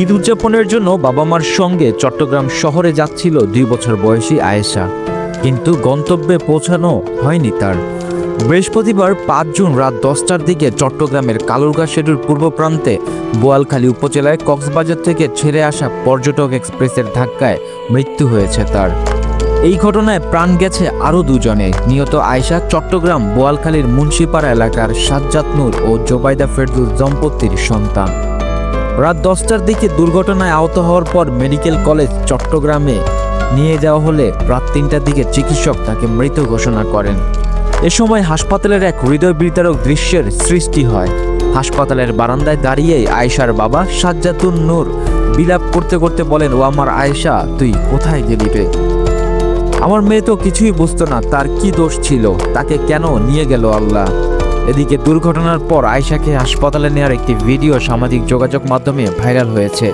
ঈদ উদযাপনের জন্য বাবা মার সঙ্গে চট্টগ্রাম শহরে যাচ্ছিল দুই বছর বয়সী আয়েশা। কিন্তু গন্তব্যে পৌঁছানো হয়নি তার। বৃহস্পতিবার পাঁচ জুন রাত দশটার দিকে চট্টগ্রামের কালুরগা সেতুর পূর্ব প্রান্তে বোয়ালখালী উপজেলায় কক্সবাজার থেকে ছেড়ে আসা পর্যটক এক্সপ্রেসের ধাক্কায় মৃত্যু হয়েছে তার। এই ঘটনায় প্রাণ গেছে আরও দুজনে। নিহত আয়শা চট্টগ্রাম বোয়ালখালীর মুন্সিপাড়া এলাকার সাজ্জাদ নূর ও জোবাইদা ফেরদুল দম্পতির সন্তান। রাত দশটার দিকে দুর্ঘটনায় আহত হওয়ার পর মেডিকেল কলেজ চট্টগ্রামে নিয়ে যাওয়া হলে রাত তিনটার দিকে চিকিৎসক তাকে মৃত ঘোষণা করেন। এ সময় হাসপাতালের এক হৃদয় বিতারক দৃশ্যের সৃষ্টি হয়। হাসপাতালের বারান্দায় দাঁড়িয়ে আয়েশার বাবা সাজ্জাতুন নূর বিলাপ করতে করতে বলেন, ও আমার আয়েশা, তুই কোথায় গেলি রে? আমার মেয়ে তো কিছুই বুঝতো না, তার কি দোষ ছিল? তাকে কেন নিয়ে গেল আল্লাহ? এদিকে দুর্ঘটনার পর আয়শাকে হাসপাতালে নেওয়ার একটি ভিডিও সামাজিক যোগাযোগ মাধ্যমে ভাইরাল হয়েছে।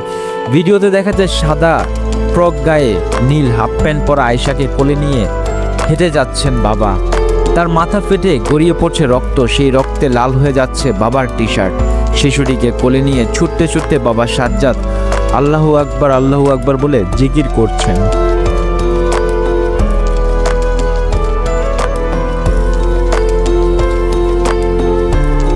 ভিডিওতে দেখা যায় সাদা ফ্রক গায়ে নীল হাফ প্যান্ট পরা আয়শাকে কোলে নিয়ে হেঁটে যাচ্ছেন বাবা। তার মাথা ফেটে গড়িয়ে পড়ছে রক্ত, সেই রক্তে লাল হয়ে যাচ্ছে বাবার টি শার্ট শিশুটিকে কোলে নিয়ে ছুটতে ছুটতে বাবা সাজ্জাদ আল্লাহু আকবার আল্লাহু আকবার বলে জিকির করছেন।